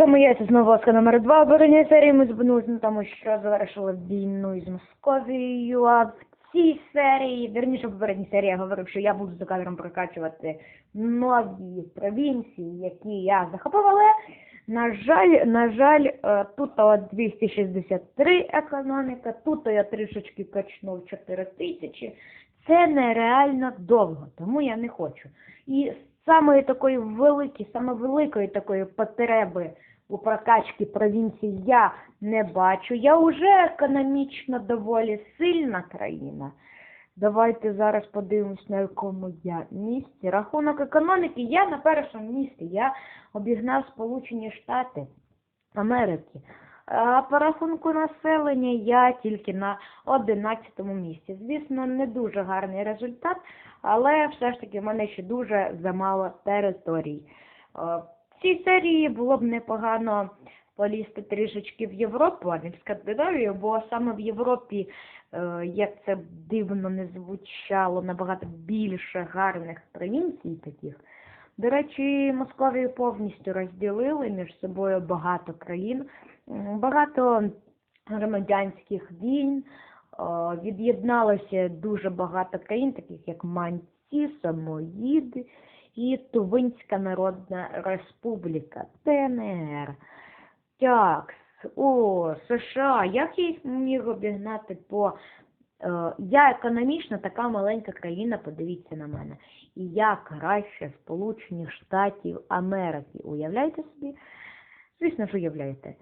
Дорога моя, це знову ласка номер 2 обороні серії. Ми зупинилися на тому, що завершили війну із Московією, а в цій серії, вірніше в попередній серії я говорив, що я буду за кадром прокачувати нові провінції, які я захопив, але на жаль, на жаль, е, тут 263 економіка, тут я трішечки качнув 4 тисячі. Це нереально довго, тому я не хочу. І самої такої великої, саме великої такої потреби у прокачці провінцій я не бачу. Я вже економічно доволі сильна країна. Давайте зараз подивимось, на якому я місці. Рахунок економіки, я на першому місці. Я обігнав Сполучені Штати Америки. А по рахунку населення я тільки на 11 місці. Звісно, не дуже гарний результат, але все ж таки в мене ще дуже замало територій. Е, В цій серії було б непогано полізти трішечки в Європу, а не в Скандинавію, бо саме в Європі, е, як це дивно не звучало, набагато більше гарних провінцій таких. До речі, Московію повністю розділили між собою багато країн, багато громадянських війн. О, Від'єдналося дуже багато країн, таких як Манці, Самоїди і Тувинська Народна Республіка, ТНР. Тякс, о, США. Як я їх міг обігнати по. Е, я економічно така маленька країна, подивіться на мене. І я краще Сполучених Штатів Америки. Уявляєте собі? Звісно ж, уявляєте.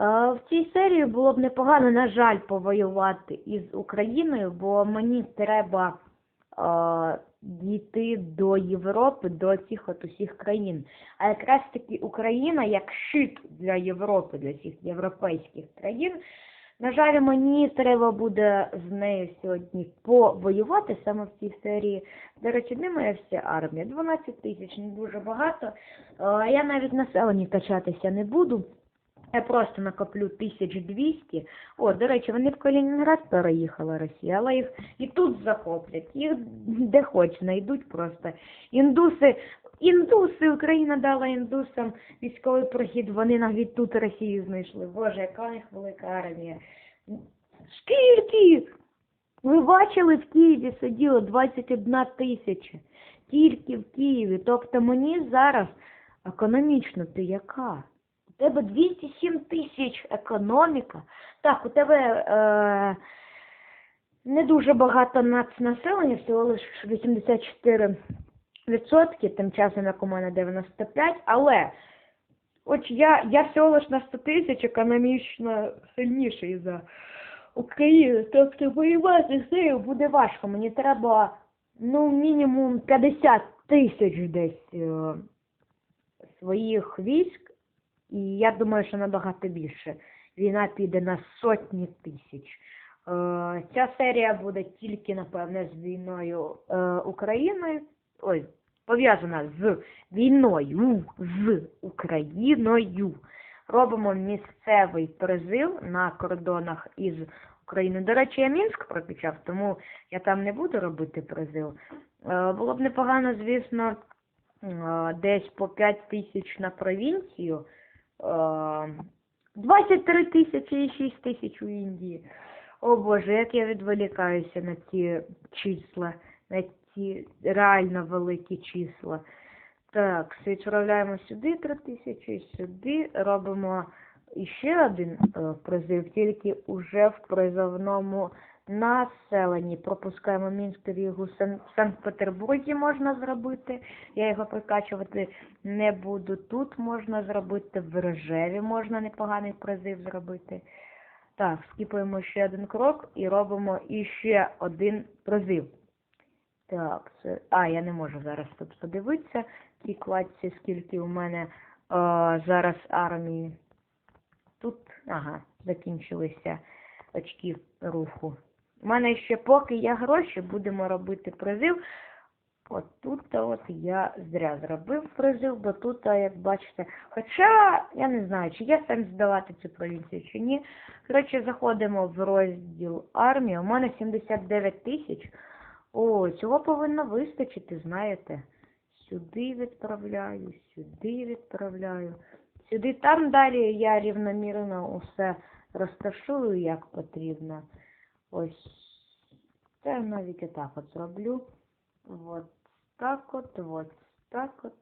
Е, В цій серії було б непогано, на жаль, повоювати із Україною, бо мені треба е, дійти до Європи, до цих от усіх країн. А якраз таки Україна як щит для Європи, для всіх європейських країн. На жаль, мені треба буде з нею сьогодні повоювати саме в цій серії. До речі, не моя вся армія. 12 тисяч, не дуже багато. Е, Я навіть населення качатися не буду. Я просто накоплю 1200. О, до речі, вони в Калінінград переїхала Росія, але їх і тут захоплять. Їх де хоч знайдуть просто. Індуси, індуси, Україна дала індусам військовий прохід, вони навіть тут Росію знайшли. Боже, яка них велика армія. Скільки? Ви бачили, в Києві сиділо 21 тисяча. Тільки в Києві. Тобто мені зараз економічно ти яка? Тебе 207 тисяч економіка. Так, у тебе е, не дуже багато нацнаселення, всього лише 84 відсотки, тим часом як у мене 95, але от я, я всього лише на 100 тисяч економічно сильніший за Україну. Тобто воювати з нею буде важко. Мені треба ну мінімум 50 тисяч десь е, своїх військ. І я думаю, що набагато більше. Війна піде на сотні тисяч. Е, ця серія буде тільки, напевне, з війною е, Україною. Ой, пов'язана з війною з Україною. Робимо місцевий призив на кордонах із Україною. До речі, я Мінськ прокачав, тому я там не буду робити призив. Е, було б непогано, звісно, десь по 5 тисяч на провінцію. Е, 23 тисячі і 6 тисяч у Індії. О Боже, як я відволікаюся на ці числа, на ці реально великі числа. Так, відправляємо сюди 3 тисячі, сюди робимо іще один е, призив, тільки уже в призовному населенні. Пропускаємо Мінськ Рігу, в Санкт-Петербурзі можна зробити. Я його прикачувати не буду. Тут можна зробити, в Рожеві можна непоганий призив зробити. Так, скіпуємо ще один крок і робимо іще один призив. Так, це... А, я не можу зараз тут подивитися. цій кладці, скільки у мене е, зараз армії. Тут, ага, закінчилися очки руху. У мене ще поки є гроші, будемо робити призив. От тут от я зря зробив призив, бо тут, як бачите, хоча я не знаю, чи є сенс здавати цю провінцію, чи ні. Коротше, заходимо в розділ армії. У мене 79 тисяч. О, цього повинно вистачити, знаєте. Сюди відправляю, сюди відправляю. сюди. Там далі я рівномірно усе розташую, як потрібно. Ось це навіть отак от зроблю. От так от, от так от.